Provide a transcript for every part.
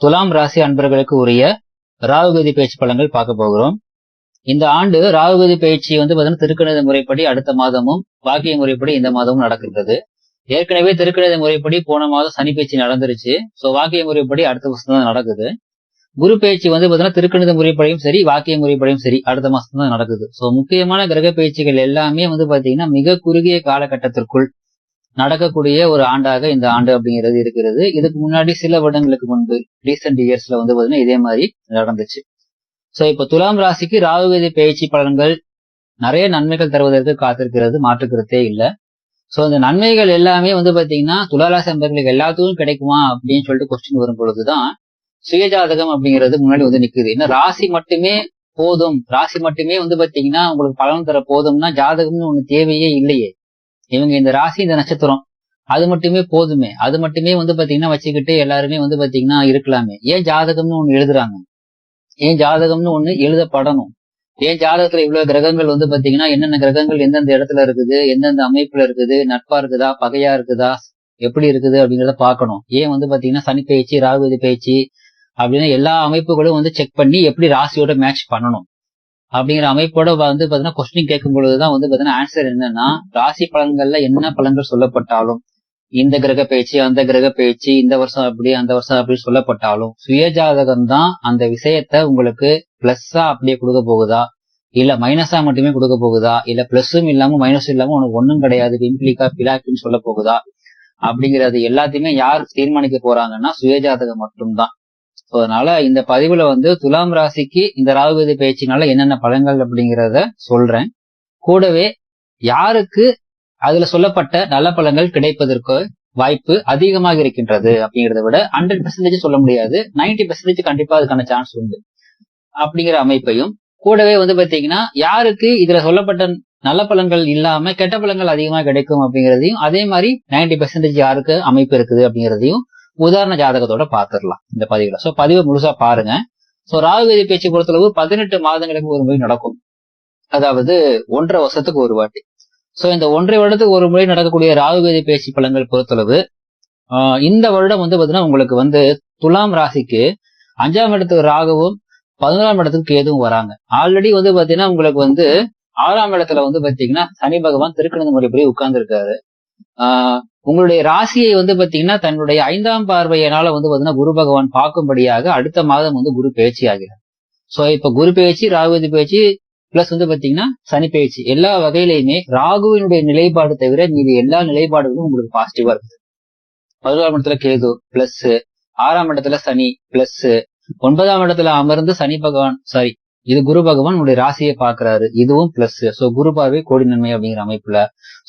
துலாம் ராசி அன்பர்களுக்கு உரிய ராகுகதி பயிற்சி பலன்கள் பார்க்க போகிறோம். இந்த ஆண்டு ராகுகதி பயிற்சி வந்து பார்த்தீங்கன்னா திருக்கணித முறைப்படி அடுத்த மாதமும் வாக்கிய முறைப்படி இந்த மாதமும் நடக்கின்றது. ஏற்கனவே திருக்கணித முறைப்படி போன மாதம் சனி பயிற்சி நடந்துருச்சு. ஸோ வாக்கிய முறைப்படி அடுத்த வருஷம் தான் நடக்குது. குரு பயிற்சி வந்து பார்த்தீங்கன்னா திருக்கணித முறைப்படியும் சரி வாக்கிய முறைப்படியும் சரி அடுத்த மாசம் தான் நடக்குது. ஸோ முக்கியமான கிரக பயிற்சிகள் எல்லாமே வந்து பார்த்தீங்கன்னா மிக குறுகிய காலகட்டத்திற்குள் நடக்கக்கூடிய ஒரு ஆண்டாக இந்த ஆண்டு அப்படிங்கிறது இருக்கிறது. இதுக்கு முன்னாடி சில வருடங்களுக்கு முன்பு ரீசெண்ட் இயர்ஸ்ல வந்து பார்த்தீங்கன்னா இதே மாதிரி நடந்துச்சு. சோ இப்ப துலாம் ராசிக்கு ராகுகதி பயிற்சி பலன்கள் நிறைய நன்மைகள் தருவதற்கு காத்திருக்கிறது. மாற்றுக்கிறதே இல்லை. சோ இந்த நன்மைகள் எல்லாமே வந்து பாத்தீங்கன்னா துளாராசி நண்பர்களுக்கு எல்லாத்துக்கும் கிடைக்குமா அப்படின்னு சொல்லிட்டு கொஸ்டின் வரும் பொழுதுதான் சுயஜாதகம் அப்படிங்கிறது முன்னாடி வந்து நிக்குது. ஏன்னா ராசி மட்டுமே போதும். ராசி மட்டுமே வந்து பாத்தீங்கன்னா உங்களுக்கு பலன் தர போதும்னா ஜாதகம்னு ஒண்ணு தேவையே இல்லையே. இவங்க இந்த ராசி இந்த நட்சத்திரம் அது மட்டுமே போதுமே. அது மட்டுமே வந்து பாத்தீங்கன்னா வச்சுக்கிட்டு எல்லாருமே வந்து பாத்தீங்கன்னா இருக்கலாமே. ஏன் ஜாதகம்னு ஒண்ணு எழுதுறாங்க? ஏன் ஜாதகம்னு ஒண்ணு எழுதப்படணும்? ஏன் ஜாதகத்துல இவ்வளவு கிரகங்கள் வந்து பாத்தீங்கன்னா என்னென்ன கிரகங்கள் எந்தெந்த இடத்துல இருக்குது எந்தெந்த அமைப்புல இருக்குது நட்பா இருக்குதா பகையா இருக்குதா எப்படி இருக்குது அப்படிங்கிறத பார்க்கணும். ஏன் வந்து பாத்தீங்கன்னா சனி பயிற்சி ராகுதி பயிற்சி அப்படின்னு எல்லா அமைப்புகளும் வந்து செக் பண்ணி எப்படி ராசியோட மேட்ச் பண்ணணும். அப்படிங்கிற அமைப்போட வந்து பாத்தீங்கன்னா கொஸ்டின் கேட்கும் பொழுதுதான் வந்து பாத்தீங்கன்னா ஆன்சர் என்னன்னா ராசி பலன்கள்ல என்ன பலன்கள் சொல்லப்பட்டாலும் இந்த கிரக பயிற்சி அந்த கிரக பயிற்சி இந்த வருஷம் அப்படி அந்த வருஷம் அப்படி சொல்லப்பட்டாலும் சுயஜாதகம் தான் அந்த விஷயத்த உங்களுக்கு பிளஸ்ஸா அப்படியே கொடுக்க போகுதா? இல்ல மைனஸா மட்டுமே கொடுக்க போகுதா? இல்ல பிளஸும் இல்லாம மைனஸும் இல்லாம உனக்கு ஒண்ணும் கிடையாது பிம்பிளிக்கா பிளாக்குன்னு சொல்ல போகுதா? அப்படிங்கறது எல்லாத்தையுமே யார் தீர்மானிக்க போறாங்கன்னா சுயஜாதகம் மட்டும்தான். ஸோ அதனால இந்த பதிவுல வந்து துலாம் ராசிக்கு இந்த ராகுகதி பயிற்சினால என்னென்ன பலன்கள் அப்படிங்கிறத சொல்றேன். கூடவே யாருக்கு அதுல சொல்லப்பட்ட நல்ல பலன்கள் கிடைப்பதற்கு வாய்ப்பு அதிகமாக இருக்கின்றது அப்படிங்கிறத விட ஹண்ட்ரட் பெர்சன்டேஜ் சொல்ல முடியாது. நைன்டி பெர்சன்டேஜ் கண்டிப்பா அதுக்கான சான்ஸ் உண்டு. அப்படிங்கிற அமைப்பையும் கூடவே வந்து பாத்தீங்கன்னா யாருக்கு இதுல சொல்லப்பட்ட நல்ல பலன்கள் இல்லாம கெட்ட பலன்கள் அதிகமாக கிடைக்கும் அப்படிங்கிறதையும் அதே மாதிரி நைன்டி பெர்சன்டேஜ் யாருக்கு அமைப்பு இருக்குது அப்படிங்கிறதையும் உதாரண ஜாதகத்தோட பாத்துடலாம் இந்த பதிவுல சோ பதிவை முழுசா பாருங்க. சோ ராகுகதி பேச்சு பொறுத்தளவு பதினெட்டு மாதங்களுக்கு ஒரு முறை நடக்கும். அதாவது ஒன்றரை வருஷத்துக்கு ஒரு வாட்டி. சோ இந்த ஒன்றரை வருடத்துக்கு ஒரு முறை நடக்கக்கூடிய ராகுகதி பேச்சு பலன்கள் பொறுத்தளவு ஆஹ் இந்த வருடம் வந்து பாத்தீங்கன்னா உங்களுக்கு வந்து துலாம் ராசிக்கு அஞ்சாம் இடத்துக்கு ராகுவும் பதினோராம் இடத்துக்கு கேதுவும் வராங்க. ஆல்ரெடி வந்து பாத்தீங்கன்னா உங்களுக்கு வந்து ஆறாம் இடத்துல வந்து பாத்தீங்கன்னா சனி பகவான் திருக்கணித முறைப்படி உட்கார்ந்து இருக்காரு ஆஹ் உங்களுடைய ராசியை வந்து பாத்தீங்கன்னா தன்னுடைய ஐந்தாம் பார்வையினால வந்து பாத்தீங்கன்னா குரு பகவான் பார்க்கும்படியாக அடுத்த மாதம் வந்து குரு பயிற்சி ஆகிறார். சோ இப்ப குரு பயிற்சி ராகுதி பயிற்சி பிளஸ் வந்து பாத்தீங்கன்னா சனி பயிற்சி எல்லா வகையிலையுமே ராகுவினுடைய நிலைப்பாடு தவிர மீது எல்லா நிலைப்பாடுகளும் உங்களுக்கு பாசிட்டிவா இருக்குது. பதினோராம் இடத்துல கேது பிளஸ் ஆறாம் இடத்துல சனி பிளஸ் ஒன்பதாம் இடத்துல அமர்ந்து சனி பகவான் சாரி இது குரு பகவான் உங்களுடைய ராசியை பாக்குறாரு இதுவும் பிளஸ் சோ குரு பார்வை கோடி நன்மை அப்படிங்கிற அமைப்புல.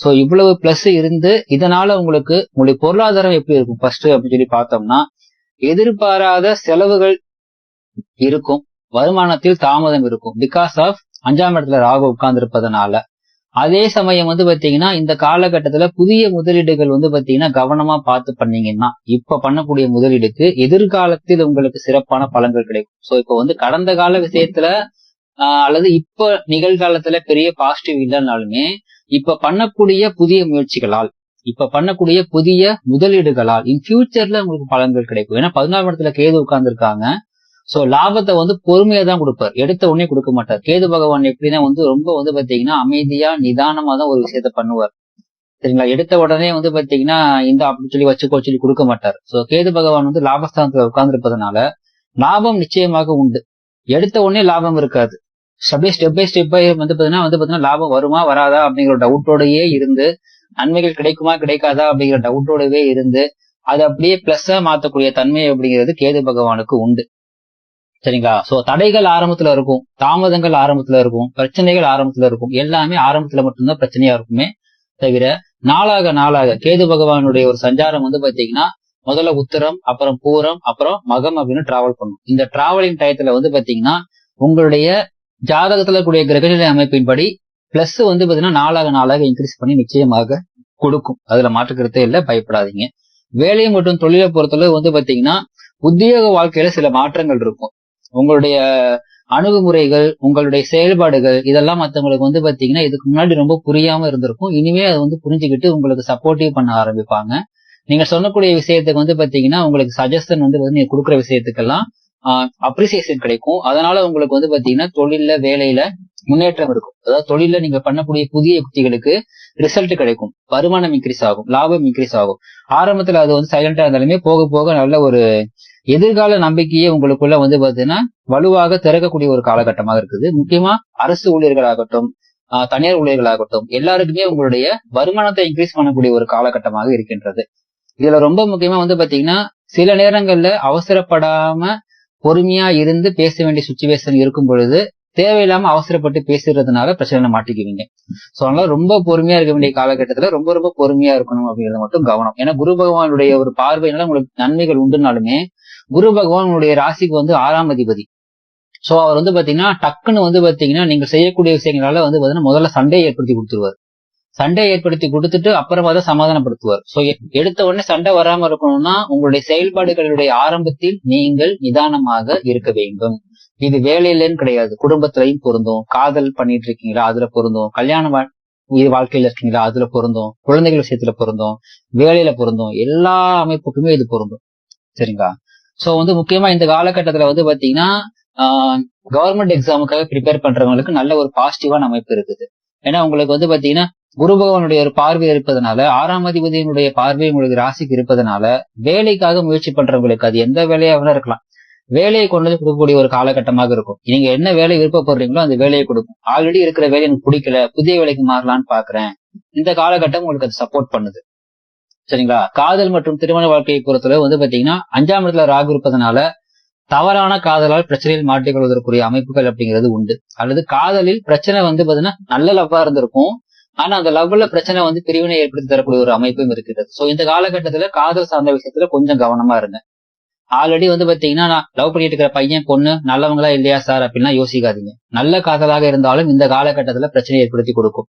சோ இவ்வளவு பிளஸ் இருந்து இதனால உங்களுக்கு உங்களுடைய பொருளாதாரம் எப்படி இருக்கும்? ஃபர்ஸ்ட் அப்படின்னு சொல்லி பார்த்தோம்னா எதிர்பாராத செலவுகள் இருக்கும். வருமானத்தில் தாமதம் இருக்கும். பிகாஸ் ஆஃப் அஞ்சாம் இடத்துல ராகு உட்கார்ந்து இருப்பதனால அதே சமயம் வந்து பாத்தீங்கன்னா இந்த காலகட்டத்துல புதிய முதலீடுகள் வந்து பாத்தீங்கன்னா கவனமா பார்த்து பண்ணீங்கன்னா இப்ப பண்ணக்கூடிய முதலீடுக்கு எதிர்காலத்தில் உங்களுக்கு சிறப்பான பலன்கள் கிடைக்கும். சோ இப்ப வந்து கடந்த கால விஷயத்துல ஆஹ் அல்லது இப்ப நிகழ்காலத்துல பெரிய பாசிட்டிவ் இல்லைனாலுமே இப்ப பண்ணக்கூடிய புதிய முயற்சிகளால் இப்ப பண்ணக்கூடிய புதிய முதலீடுகளால் இன் ஃபியூச்சர்ல உங்களுக்கு பலன்கள் கிடைக்கும். ஏன்னா பதினாறு இடத்துல கேது உட்கார்ந்துருக்காங்க. சோ லாபத்தை வந்து பொறுமையா தான் கொடுப்பார். எடுத்த உடனே கொடுக்க மாட்டார். கேது பகவான் எப்படின்னா வந்து ரொம்ப வந்து பாத்தீங்கன்னா அமைதியா நிதானமா தான் ஒரு விஷயத்த பண்ணுவார். சரிங்களா? எடுத்த உடனே வந்து பாத்தீங்கன்னா இந்த அப்படி சொல்லி வச்சுக்கோ சொல்லி கொடுக்க மாட்டார். சோ கேது பகவான் வந்து லாபஸ்தானத்துல உட்கார்ந்து இருப்பதனால லாபம் நிச்சயமாக உண்டு. எடுத்த உடனே லாபம் இருக்காது. அப்படியே ஸ்டெப் பை ஸ்டெப் பை வந்து பாத்தீங்கன்னா வந்து பாத்தீங்கன்னா லாபம் வருமா வராதா அப்படிங்கிற டவுட்டோடயே இருந்து நன்மைகள் கிடைக்குமா கிடைக்காதா அப்படிங்கிற டவுட்டோடவே இருந்து அது அப்படியே பிளஸ்ஸா மாத்தக்கூடிய தன்மை அப்படிங்கிறது கேது பகவானுக்கு உண்டு. சரிங்களா? சோ தடைகள் ஆரம்பத்துல இருக்கும் தாமதங்கள் ஆரம்பத்துல இருக்கும் பிரச்சனைகள் ஆரம்பத்துல இருக்கும். எல்லாமே ஆரம்பத்துல மட்டும்தான் பிரச்சனையா இருக்குமே தவிர நாளாக நாளாக கேது பகவானுடைய ஒரு சஞ்சாரம் வந்து பாத்தீங்கன்னா முதல்ல உத்தரம் அப்புறம் பூரம் அப்புறம் மகம் அப்படின்னு டிராவல் பண்ணும். இந்த டிராவலிங் டயத்துல வந்து பாத்தீங்கன்னா உங்களுடைய ஜாதகத்துல கூடிய கிரகநிலை அமைப்பின்படி பிளஸ் வந்து பாத்தீங்கன்னா நாளாக நாளாக இன்க்ரீஸ் பண்ணி நிச்சயமாக கொடுக்கும். அதுல மாற்றுக்கிறதே இல்லை பயப்படாதீங்க. வேலை மற்றும் தொழிலை பொறுத்தளவு வந்து பாத்தீங்கன்னா உத்தியோக வாழ்க்கையில சில மாற்றங்கள் இருக்கும். உங்களுடைய அணுகுமுறைகள் உங்களுடைய செயல்பாடுகள் இதெல்லாம் மற்றவங்களுக்கு வந்து பாத்தீங்கன்னா இதுக்கு முன்னாடி ரொம்ப புரியாம இருந்திருக்கும். இனிமே அதை வந்து புரிஞ்சுக்கிட்டு உங்களுக்கு சப்போர்ட்டிவ் பண்ண ஆரம்பிப்பாங்க. நீங்க சொல்லக்கூடிய விஷயத்துக்கு வந்து பாத்தீங்கன்னா உங்களுக்கு சஜஷன் வந்து வந்து நீங்க கொடுக்குற விஷயத்துக்கெல்லாம் அப்ரிசியேஷன் கிடைக்கும். அதனால உங்களுக்கு வந்து பாத்தீங்கன்னா தொழில்ல வேலையில முன்னேற்றம் இருக்கும். அதாவது தொழில நீங்க பண்ணக்கூடிய புதிய யுக்திகளுக்கு ரிசல்ட் கிடைக்கும். வருமானம் இன்க்ரீஸ் ஆகும். லாபம் இன்க்ரீஸ் ஆகும். ஆரம்பத்துல அது வந்து சைலண்டா இருந்தாலுமே போக போக நல்ல ஒரு எதிர்கால நம்பிக்கையே உங்களுக்குள்ள வந்து பாத்தீங்கன்னா வலுவாக திறக்கக்கூடிய ஒரு காலகட்டமாக இருக்குது. முக்கியமா அரசு ஊழியர்களாகட்டும் ஆஹ் தனியார் ஊழியர்களாகட்டும் எல்லாருக்குமே உங்களுடைய வருமானத்தை இன்க்ரீஸ் பண்ணக்கூடிய ஒரு காலகட்டமாக இருக்கின்றது. இதுல ரொம்ப முக்கியமா வந்து பாத்தீங்கன்னா சில நேரங்கள்ல அவசரப்படாம பொறுமையா இருந்து பேச வேண்டிய சுச்சுவேஷன் இருக்கும் பொழுது தேவையில்லாம அவசரப்பட்டு பேசுறதுனால பிரச்சனை மாட்டிக்குவீங்க. சோ அதனால ரொம்ப பொறுமையா இருக்க வேண்டிய காலகட்டத்துல ரொம்ப ரொம்ப பொறுமையா இருக்கணும் அப்படிங்கறது மட்டும் கவனம். ஏன்னா குரு பகவானுடைய ஒரு பார்வையினால உங்களுக்கு நன்மைகள் உண்டுனாலுமே குரு பகவான் உங்களுடைய ராசிக்கு வந்து ஆறாம் அதிபதி. சோ அவர் வந்து பாத்தீங்கன்னா டக்குன்னு வந்து பாத்தீங்கன்னா நீங்க செய்யக்கூடிய விஷயங்களால வந்து பாத்தீங்கன்னா முதல்ல சண்டையை ஏற்படுத்தி கொடுத்துருவார். சண்டையை ஏற்படுத்தி கொடுத்துட்டு அப்புறமா தான் சமாதானப்படுத்துவார். சோ எடுத்த உடனே சண்டை வராம இருக்கணும்னா உங்களுடைய செயல்பாடுகளுடைய ஆரம்பத்தில் நீங்கள் நிதானமாக இருக்க வேண்டும். இது வேலையிலன்னு கிடையாது. குடும்பத்திலையும் பொருந்தும். காதல் பண்ணிட்டு இருக்கீங்களா அதுல பொருந்தும். கல்யாண இது வாழ்க்கையில இருக்கீங்களா அதுல பொருந்தும். குழந்தைகள் விஷயத்துல பொருந்தும். வேலையில பொருந்தும். எல்லா அமைப்புக்குமே இது பொருந்தும். சரிங்களா? சோ வந்து முக்கியமா இந்த காலகட்டத்துல வந்து பாத்தீங்கன்னா கவர்மெண்ட் எக்ஸாமுக்காக ப்ரிப்பேர் பண்றவங்களுக்கு நல்ல ஒரு பாசிட்டிவான அமைப்பு இருக்குது. ஏன்னா உங்களுக்கு வந்து பாத்தீங்கன்னா குரு பகவானுடைய ஒரு பார்வை இருப்பதனால ஆறாம் அதிபதியினுடைய பார்வை உங்களுக்கு ராசிக்கு இருப்பதனால வேலைக்காக முயற்சி பண்றவங்களுக்கு அது எந்த வேலையா வேணா இருக்கலாம். வேலையை கொண்டு வந்து கொடுக்கக்கூடிய ஒரு காலகட்டமாக இருக்கும். நீங்க என்ன வேலை விருப்பப்படுறீங்களோ அந்த வேலையை கொடுக்கும். ஆல்ரெடி இருக்கிற வேலை எனக்கு பிடிக்கல புதிய வேலைக்கு மாறலாம்னு பாக்குறேன். இந்த காலகட்டம் உங்களுக்கு அது சப்போர்ட் பண்ணுது. சரிங்களா? காதல் மற்றும் திருமண வாழ்க்கையை பொறுத்தளவு வந்து பாத்தீங்கன்னா அஞ்சாம் இடத்துல ராகு இருப்பதனால தவறான காதலால் பிரச்சனையில் மாட்டிக்கொள்வதற்குரிய அமைப்புகள் அப்படிங்கிறது உண்டு. அல்லது காதலில் பிரச்சனை வந்து பாத்தீங்கன்னா நல்ல லவ்வா இருந்திருக்கும். ஆனா அந்த லவ்ல பிரச்சனை வந்து பிரிவினை ஏற்படுத்தி தரக்கூடிய ஒரு அமைப்பும் இருக்கிறது சோ இந்த காலகட்டத்துல காதல் சார்ந்த விஷயத்துல கொஞ்சம் கவனமா இருங்க. ஆல்ரெடி வந்து பாத்தீங்கன்னா நான் லவ் பண்ணிட்டு இருக்கிற பையன் பொண்ணு நல்லவங்களா இல்லையா சார் அப்படின்னா யோசிக்காதீங்க. நல்ல காதலாக இருந்தாலும் இந்த காலகட்டத்துல பிரச்சனை ஏற்படுத்தி கொடுக்கும்.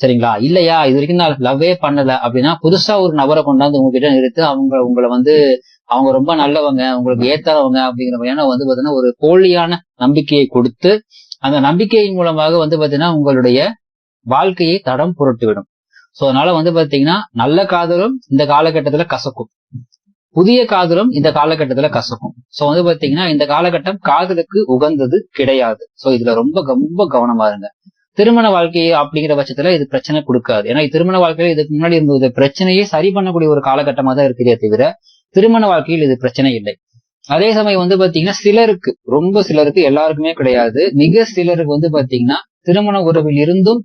சரிங்களா? இல்லையா? இது வரைக்கும் நான் லவ்வே பண்ணல அப்படின்னா புதுசா ஒரு நபரை கொண்டாந்து உங்ககிட்ட நிறுத்து அவங்க உங்களை வந்து அவங்க ரொம்ப நல்லவங்க உங்களுக்கு ஏத்தாதவங்க அப்படிங்கிற மாதிரியான வந்து பாத்தீங்கன்னா ஒரு போலியான நம்பிக்கையை கொடுத்து அந்த நம்பிக்கையின் மூலமாக வந்து பாத்தீங்கன்னா உங்களுடைய வாழ்க்கையை தடம் புரட்டுவிடும். சோ அதனால வந்து பாத்தீங்கன்னா நல்ல காதலும் இந்த காலகட்டத்துல கசக்கும். புதிய காதலும் இந்த காலகட்டத்துல கசக்கும். சோ வந்து பாத்தீங்கன்னா இந்த காலகட்டம் காதலுக்கு உகந்தது கிடையாது. சோ இதுல ரொம்ப ரொம்ப கவனமா இருங்க. திருமண வாழ்க்கையை அப்படிங்கிற பட்சத்துல இது பிரச்சனை கொடுக்காது. ஏன்னா திருமண வாழ்க்கையில இதுக்கு முன்னாடி இருந்த பிரச்சனையே சரி பண்ணக்கூடிய ஒரு காலகட்டமா தான் இருக்குதே தவிர திருமண வாழ்க்கையில் இது பிரச்சனை இல்லை. அதே சமயம் வந்து பாத்தீங்கன்னா சிலருக்கு ரொம்ப சிலருக்கு எல்லாருக்குமே கிடையாது. மிக சிலருக்கு வந்து பாத்தீங்கன்னா திருமண உறவில் இருந்தும்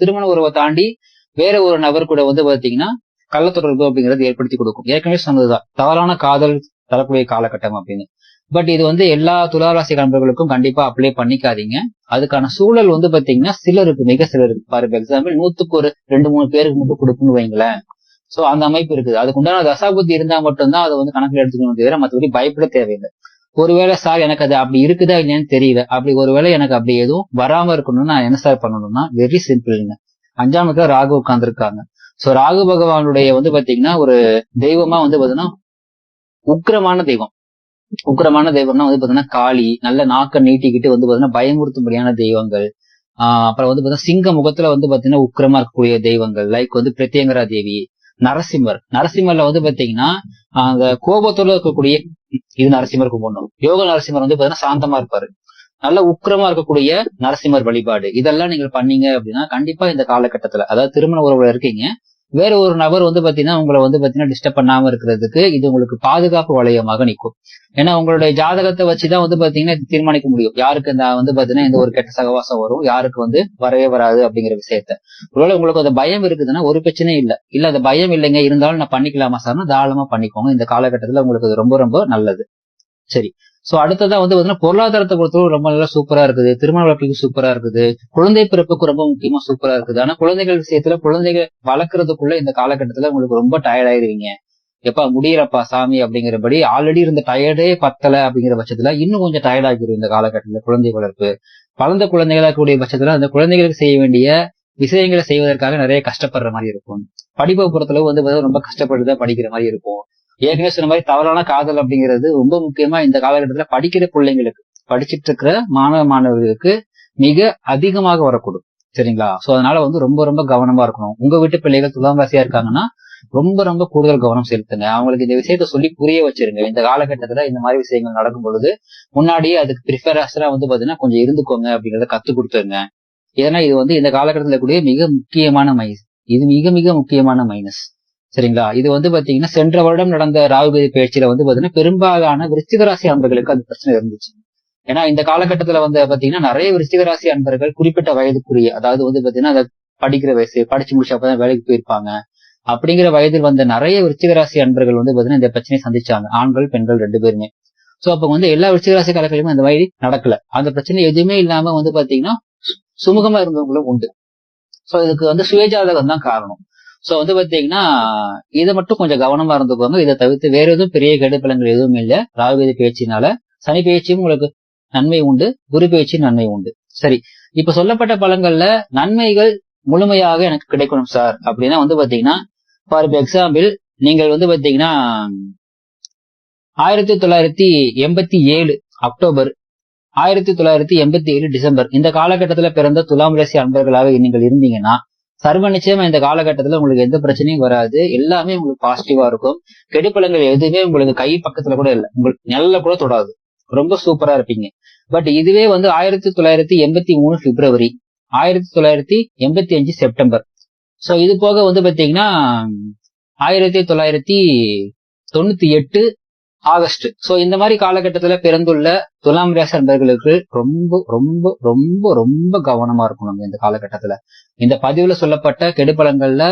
திருமண உறவை தாண்டி வேற ஒரு நபர் கூட வந்து பாத்தீங்கன்னா கள்ளத்தொடர்பு அப்படிங்கறது ஏற்படுத்தி கொடுக்கும். ஏற்கனவே சொன்னதுதான். தவறான காதல் தரக்கூடிய காலகட்டம் அப்படின்னு. பட் இது வந்து எல்லா துளாராசி நண்பர்களுக்கும் கண்டிப்பா அப்ளை பண்ணிக்காதீங்க. அதுக்கான சூழல் வந்து பாத்தீங்கன்னா சிலருக்கு மிக சிலருக்கு. பாரு எக்ஸாம்பிள் நூத்துக்கு ஒரு ரெண்டு மூணு பேருக்கு மட்டும் கொடுக்குன்னு வைங்களேன். சோ அந்த அமைப்பு இருக்குது. அதுக்கு உண்டான தசாபுத்தி இருந்தா மட்டும்தான் அதை வந்து கணக்கில் எடுத்துக்கணும் தவிர மற்றபடி பயப்பட தேவையில்லை. ஒருவேளை சார் எனக்கு அது அப்படி இருக்குதா இல்லையான்னு தெரியல. அப்படி ஒருவேளை எனக்கு அப்படி எதுவும் வராம இருக்கணும்னு நான் என்ன சார் பண்ணணும்னா வெரி சிம்பிள்ங்க அஞ்சாம் இடத்துல ராகு உட்கார்ந்துருக்காங்க. சோ ராகு பகவானுடைய வந்து பாத்தீங்கன்னா ஒரு தெய்வமா வந்து பாத்தீங்கன்னா உக்கிரமான தெய்வம். உக்கிரமான தெய்வம்னா வந்து பாத்தீங்கன்னா காளி நல்ல நாக்க நீட்டிக்கிட்டு வந்து பாத்தீங்கன்னா பயமுறுத்தும்படியான தெய்வங்கள். ஆஹ் அப்புறம் வந்து பாத்தீங்கன்னா சிங்க முகத்துல வந்து பாத்தீங்கன்னா உக்கிரமா இருக்கக்கூடிய தெய்வங்கள். லைக் வந்து பிரத்யங்கரா தேவி. நரசிம்மர். நரசிம்மர்ல வந்து பாத்தீங்கன்னா அந்த கோபத்தோட இருக்கக்கூடிய இது நரசிம்மர் கும்பிடணும் யோக நரசிம்மர் வந்து பாத்தீங்கன்னா சாந்தமா இருப்பாரு. நல்ல உக்கிரமா இருக்கக்கூடிய நரசிம்மர் வழிபாடு. இதெல்லாம் நீங்க பண்ணீங்க அப்படின்னா கண்டிப்பா இந்த காலகட்டத்துல அதாவது திருமண உறவுல இருக்கீங்க வேற ஒரு நபர் வந்து பாத்தீங்கன்னா உங்களை வந்து பாத்தீங்கன்னா டிஸ்டர்ப் பண்ணாம இருக்கிறதுக்கு இது உங்களுக்கு பாதுகாப்பு வளையமாக நிற்கும். ஏன்னா உங்களுடைய ஜாதகத்தை வச்சுதான் வந்து பாத்தீங்கன்னா தீர்மானிக்க முடியும். யாருக்கு இந்த வந்து பாத்தீங்கன்னா இந்த ஒரு கெட்ட சகவாசம் வரும் யாருக்கு வந்து வரவே வராது அப்படிங்கிற விஷயத்த. ஒருவேளை உங்களுக்கு அந்த பயம் இருக்குதுன்னா ஒரு பிரச்சனையும் இல்ல. இல்ல அந்த பயம் இல்லைங்க இருந்தாலும் நான் பண்ணிக்கலாமா சார்னா தாராளமா பண்ணிக்கோங்க. இந்த காலகட்டத்துல உங்களுக்கு அது ரொம்ப ரொம்ப நல்லது. சரி. சோ அடுத்ததா வந்து பார்த்தீங்கன்னா பொருளாதாரத்தை பொறுத்தவரை ரொம்ப நல்லா சூப்பரா இருக்குது. திருமண வளர்ப்புக்கு சூப்பரா இருக்குது. குழந்தை பிறப்புக்கு ரொம்ப முக்கியமா சூப்பரா இருக்குது. ஆனா குழந்தைகள் விஷயத்துல குழந்தைகள் வளர்க்கறதுக்குள்ள இந்த காலகட்டத்துல உங்களுக்கு ரொம்ப டயர்ட் ஆயிருவீங்க. எப்பா முடியலப்பா சாமி அப்படிங்கிறபடி ஆல்ரெடி இருந்த டயர்டே பத்தல அப்படிங்கிற பட்சத்துல இன்னும் கொஞ்சம் டயர்ட் ஆகிரும் இந்த காலகட்டத்துல குழந்தை வளர்ப்பு. வளர்ந்த குழந்தைகளா கூடிய பட்சத்துல அந்த குழந்தைகளுக்கு செய்ய வேண்டிய விஷயங்களை செய்வதற்காக நிறைய கஷ்டப்படுற மாதிரி இருக்கும். படிப்பை பொறுத்தளவு வந்து பாத்தீங்கன்னா ரொம்ப கஷ்டப்பட்டுதான் படிக்கிற மாதிரி இருக்கும். ஏற்கனவே சொன்ன மாதிரி தவறான காதல் அப்படிங்கிறது ரொம்ப முக்கியமா இந்த காலகட்டத்துல படிக்கிற பிள்ளைங்களுக்கு படிச்சிட்டு இருக்கிற மாணவ மாணவர்களுக்கு மிக அதிகமாக வரக்கூடும். சரிங்களா? சோ அதனால வந்து ரொம்ப ரொம்ப கவனமா இருக்கணும். உங்க வீட்டு பிள்ளைகள் துலாம் ராசியா இருக்காங்கன்னா ரொம்ப ரொம்ப கூடுதல் கவனம் செலுத்துங்க. அவங்களுக்கு இந்த விஷயத்த சொல்லி புரிய வச்சிருங்க. இந்த காலகட்டத்துல இந்த மாதிரி விஷயங்கள் நடக்கும் பொழுது முன்னாடியே அதுக்கு ப்ரிஃபரஸா வந்து பாத்தீங்கன்னா கொஞ்சம் இருந்துக்கோங்க அப்படிங்கறத கத்து கொடுத்துருங்க. ஏன்னா இது வந்து இந்த காலகட்டத்துல கூடிய மிக முக்கியமான மைனஸ் இது மிக மிக முக்கியமான மைனஸ் சரிங்களா? இது வந்து பாத்தீங்கன்னா சென்ற வருடம் நடந்த ராகுகதி பயிற்சியில வந்து பாத்தீங்கன்னா பெரும்பாலான விருச்சிக ராசி அன்பர்களுக்கு அந்த பிரச்சனை இருந்துச்சு. ஏன்னா இந்த காலகட்டத்துல வந்து பாத்தீங்கன்னா நிறைய விருச்சிக ராசி அன்பர்கள் குறிப்பிட்ட வயதுக்குரிய அதாவது வந்து பாத்தீங்கன்னா அதை படிக்கிற வயசு படிச்சு முடிச்சு அப்பதான் வேலைக்கு போயிருப்பாங்க. அப்படிங்கிற வயதில் வந்த நிறைய விருச்சிக ராசி அன்பர்கள் வந்து பாத்தீங்கன்னா இந்த பிரச்சனையை சந்திச்சாங்க. ஆண்கள் பெண்கள் ரெண்டு பேருமே. சோ அப்ப வந்து எல்லா விருச்சிக ராசி அந்த மாதிரி நடக்கல. அந்த பிரச்சனை எதுவுமே இல்லாம வந்து பாத்தீங்கன்னா சுமூகமா இருந்தவங்களும் உண்டு. சோ இதுக்கு வந்து சுயஜாதகம் தான் காரணம். சோ வந்து பாத்தீங்கன்னா இதை மட்டும் கொஞ்சம் கவனமா இருந்துக்கோங்க இதை தவிர்த்து வேற எதுவும் பெரிய கெடுப்பலங்கள் எதுவும் இல்லை. ராகுகதி பேச்சினால சனி பேச்சும் உங்களுக்கு நன்மை உண்டு குரு பேச்சு நன்மை உண்டு. சரி. இப்ப சொல்லப்பட்ட பலன்கள்ல நன்மைகள் முழுமையாக எனக்கு கிடைக்கணும் சார். அப்படின்னா வந்து பாத்தீங்கன்னா ஃபார் எக்ஸாம்பிள் நீங்கள் வந்து பாத்தீங்கன்னா ஆயிரத்தி தொள்ளாயிரத்தி எண்பத்தி ஏழு அக்டோபர் ஆயிரத்தி தொள்ளாயிரத்தி எண்பத்தி ஏழு டிசம்பர் இந்த காலகட்டத்தில் பிறந்த துலாம் ராசி அன்பர்களாக நீங்கள் இருந்தீங்கன்னா சர்வ நிச்சயமா இந்த காலகட்டத்துல உங்களுக்கு எந்த பிரச்சனையும் வராது. எல்லாமே உங்களுக்கு பாசிட்டிவா இருக்கும். கெடுப்பலங்கள் எதுவுமே உங்களுக்கு கை பக்கத்துல கூட இல்லை. உங்களுக்கு நல்ல கூட தொடாது. ரொம்ப சூப்பரா இருப்பீங்க. பட் இதுவே வந்து ஆயிரத்தி தொள்ளாயிரத்தி எண்பத்தி மூணு பிப்ரவரி ஆயிரத்தி தொள்ளாயிரத்தி எண்பத்தி அஞ்சு செப்டம்பர். சோ இது போக வந்து பாத்தீங்கன்னா ஆயிரத்தி தொள்ளாயிரத்தி தொண்ணூத்தி எட்டு ஆகஸ்ட். சோ இந்த மாதிரி காலகட்டத்துல பிறந்துள்ள துலாம் ராசி அன்பர்களுக்கு ரொம்ப ரொம்ப ரொம்ப ரொம்ப கவனமா இருக்கணும் இந்த காலகட்டத்துல. இந்த பதிவுல சொல்லப்பட்ட கெடுபலங்கள்ல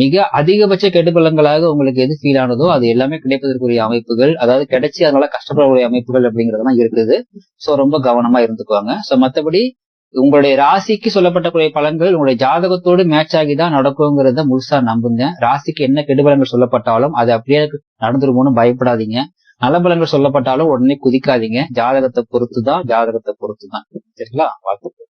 மிக அதிகபட்ச கெடுபலங்களாக உங்களுக்கு எது ஃபீல் ஆனதோ அது எல்லாமே கிடைப்பதற்குரிய அமைப்புகள் அதாவது கிடைச்சி அதனால கஷ்டப்படக்கூடிய அமைப்புகள் அப்படிங்கறதெல்லாம் இருக்குது. சோ ரொம்ப கவனமா இருந்துக்குவாங்க. சோ மத்தபடி உங்களுடைய ராசிக்கு சொல்லப்பட்டக்கூடிய பலன்கள் உங்களுடைய ஜாதகத்தோடு மேட்ச் ஆகி தான் நடக்குங்கிறத முழுசா நம்புங்க. ராசிக்கு என்ன கெடுபலங்கள் சொல்லப்பட்டாலும் அது அப்படியே நடந்துருமோன்னு பயப்படாதீங்க. நலபலங்கள் சொல்லப்பட்டாலும் உடனே குதிக்காதீங்க. ஜாதகத்தை பொறுத்து தான் ஜாதகத்தை பொறுத்து தான் சரிங்களா? வாழ்த்துக்கள்.